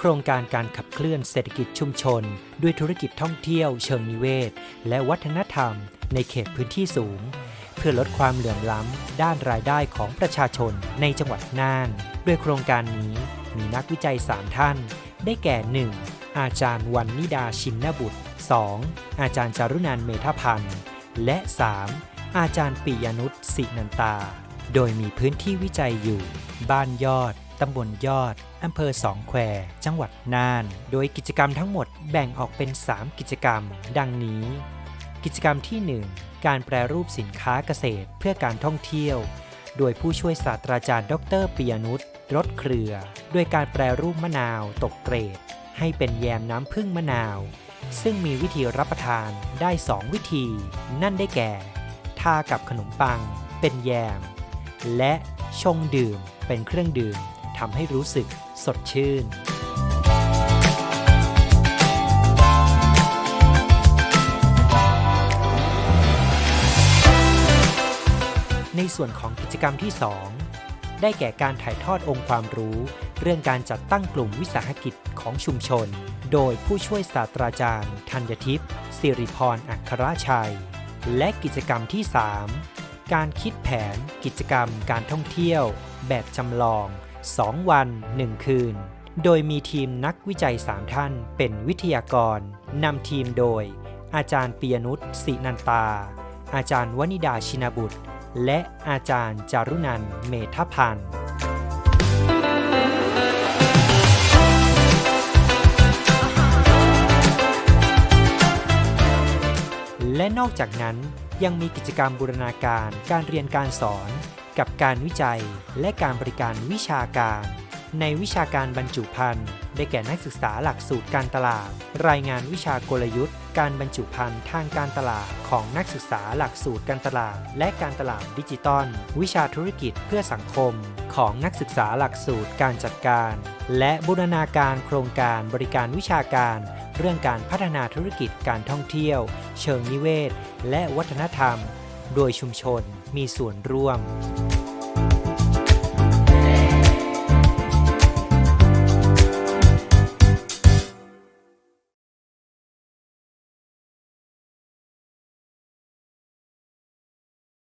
โครงการการขับเคลื่อนเศรษฐกิจชุมชน ด้วยธุรกิจท่องเที่ยวเชิงนิเวศ และวัฒนธรรม ในเขตพื้นที่สูง เพื่อลดความเหลื่อมล้ำ ด้านรายได้ของประชาชนในจังหวัดน่าน ด้วยโครงการนี้มีนักวิจัย 3 ท่าน ได้แก่ 1. อาจารย์วันนิดาชินนบุตร 2. อาจารย์จารุนันเมธพันธ์ และ 3. อาจารย์ปิยนุชสินันตา โดยมีพื้นที่วิจัยอยู่ บ้านยอด ตำบลยอด อำเภอสองแควจังหวัดน่าน โดยกิจกรรมทั้งหมดแบ่งออกเป็น 3 กิจกรรม ดังนี้ กิจกรรมที่ 1 การแปรรูปสินค้าเกษตรเพื่อการท่องเที่ยว โดยผู้ช่วยศาสตราจารย์ดรปิยนุชรถเครือ ด้วยการแปรรูปมะนาวตกเกรด ให้เป็นแยมน้ำผึ้งมะนาว ซึ่งมีวิธีรับประทานได้ 2 วิธี นั่นได้แก่ ทากับขนมปัง เป็นแยม และชงดื่มเป็นเครื่องดื่ม ทำให้รู้สึกสดชื่น ในส่วนของกิจกรรมที่ 2 ได้แก่การถ่ายทอดองค์ความรู้ เรื่องการจัดตั้งกลุ่มวิสาหกิจของชุมชน โดยผู้ช่วยศาสตราจารย์ธัญทิพย์สิริพรอัครชัย และกิจกรรมที่ 3 การคิดแผนกิจกรรมการท่องเที่ยว แบบจำลอง 2 วัน 1 คืน โดยมีทีมนักวิจัย 3 ท่านเป็นวิทยากรนำทีมโดย อาจารย์ปียนุชสินันตา อาจารย์วนิดาชินบุตร และอาจารย์จารุนันเมธพันธ์และนอกจากนั้นยังมีกิจกรรมบูรณาการการเรียนการสอน กับการวิจัยและการบริการวิชาการ ในวิชาการบรรจุภัณฑ์ได้แก่นักศึกษาหลักสูตรการตลาด รายงานวิชากลยุทธ์ การบรรจุภัณฑ์ทางการตลาดของนักศึกษาหลักสูตรการตลาด และการตลาดดิจิตอลวิชาธุรกิจเพื่อสังคม ของนักศึกษาหลักสูตรการจัดการ และบูรณาการโครงการบริการวิชาการ เรื่องการพัฒนาธุรกิจการท่องเที่ยว เชิงนิเวศ และวัฒนธรรม โดยชุมชนมีส่วนร่วม